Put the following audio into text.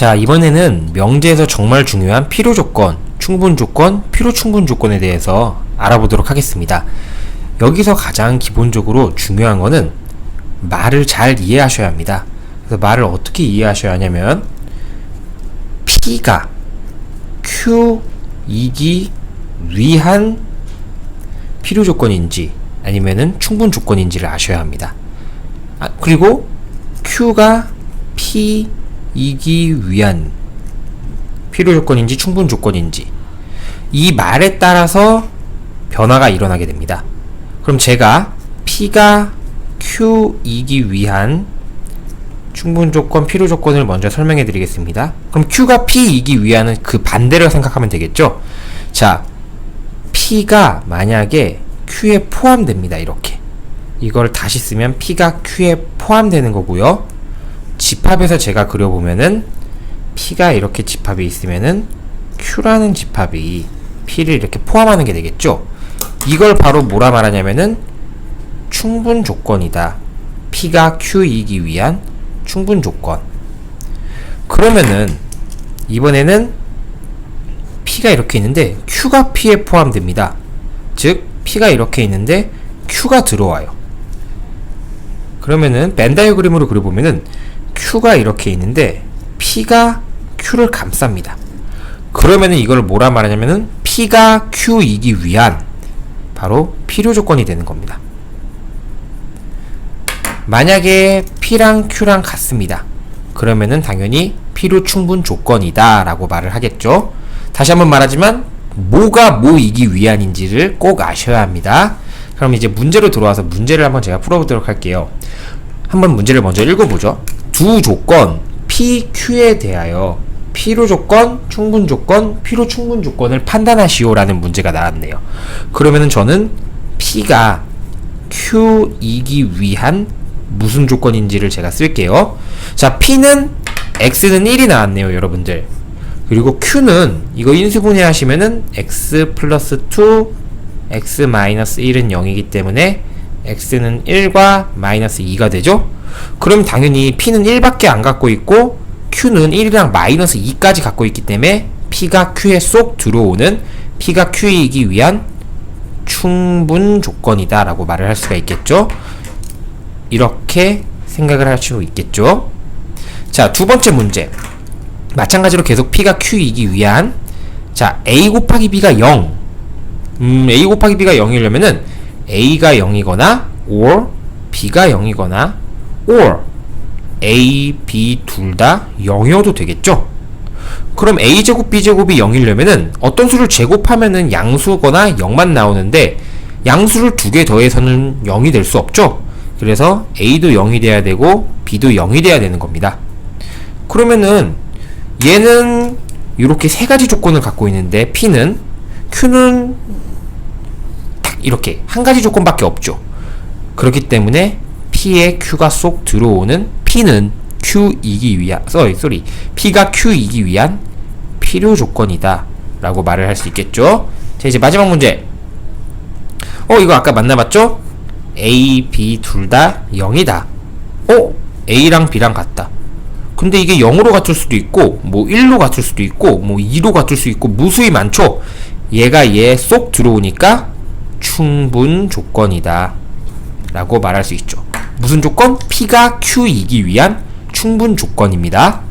자, 이번에는 명제에서 정말 중요한 필요 조건, 충분 조건, 필요 충분 조건에 대해서 알아보도록 하겠습니다. 여기서 가장 기본적으로 중요한 거는 말을 잘 이해하셔야 합니다. 그래서 말을 어떻게 이해하셔야 하냐면 P가 Q이기 위한 필요 조건인지 아니면은 충분 조건인지를 아셔야 합니다. 아, 그리고 Q가 P 이기 위한 필요 조건인지 충분 조건인지 이 말에 따라서 변화가 일어나게 됩니다. 그럼 제가 P가 Q이기 위한 충분 조건, 필요 조건을 먼저 설명해 드리겠습니다. 그럼 Q가 P이기 위한은 그 반대로 생각하면 되겠죠? 자, P가 만약에 Q에 포함됩니다. 이렇게. 이걸 다시 쓰면 P가 Q에 포함되는 거고요. 집합에서 제가 그려보면은 P가 이렇게 집합이 있으면은 Q라는 집합이 P를 이렇게 포함하는 게 되겠죠? 이걸 바로 뭐라 말하냐면은 충분 조건이다. P가 Q이기 위한 충분 조건. 그러면은 이번에는 P가 이렇게 있는데 Q가 P에 포함됩니다. 즉 P가 이렇게 있는데 Q가 들어와요. 그러면은 벤 다이어그램으로 그려보면은 Q가 이렇게 있는데 P가 Q를 감쌉니다. 그러면은 이걸 뭐라 말하냐면은 P가 Q이기 위한 바로 필요 조건이 되는 겁니다. 만약에 P랑 Q랑 같습니다. 그러면은 당연히 필요 충분 조건이다 라고 말을 하겠죠. 다시 한번 말하지만 뭐가 뭐이기 위한인지를 꼭 아셔야 합니다. 그럼 이제 문제로 들어와서 문제를 한번 제가 풀어보도록 할게요. 한번 문제를 먼저 읽어보죠. 두 조건 P, Q에 대하여 필요 조건, 충분 조건, 필요 충분 조건을 판단하시오라는 문제가 나왔네요. 그러면은 저는 P가 Q이기 위한 무슨 조건인지를 제가 쓸게요. 자, P는 X는 1이 나왔네요, 여러분들. 그리고 Q는 이거 인수분해 하시면은 X 플러스 2, X 마이너스 1은 0이기 때문에 X는 1과 마이너스 2가 되죠? 그럼 당연히 P는 1밖에 안 갖고 있고 Q는 1이랑 마이너스 2까지 갖고 있기 때문에 P가 Q에 쏙 들어오는 P가 Q이기 위한 충분 조건이다 라고 말을 할 수가 있겠죠? 이렇게 생각을 할 수 있겠죠? 자, 두 번째 문제. 마찬가지로 계속 P가 Q이기 위한 자, A 곱하기 B가 0. 음, A 곱하기 B가 0이려면은 A가 0이거나 or B가 0이거나 or A, B 둘 다 0이어도 되겠죠? 그럼 A제곱, B제곱이 0이려면은 어떤 수를 제곱하면은 양수거나 0만 나오는데 양수를 두 개 더해서는 0이 될 수 없죠? 그래서 A도 0이 돼야 되고 B도 0이 돼야 되는 겁니다. 그러면은 얘는 이렇게 세 가지 조건을 갖고 있는데 P는 Q는 딱 이렇게 한 가지 조건밖에 없죠. 그렇기 때문에 P에 Q가 쏙 들어오는 P는 Q이기 위한 쏘리 쏘리 P가 Q이기 위한 필요 조건이다 라고 말을 할 수 있겠죠. 자 이제 마지막 문제. 어 이거 아까 만나봤죠? A, B 둘 다 0이다. 어? A랑 B랑 같다. 근데 이게 0으로 갖출 수도 있고 뭐 1로 갖출 수도 있고 뭐 2로 갖출 수 있고 무수히 많죠. 얘가 얘 쏙 들어오니까 충분 조건이다. 라고 말할 수 있죠. 무슨 조건? P가 Q이기 위한 충분 조건입니다.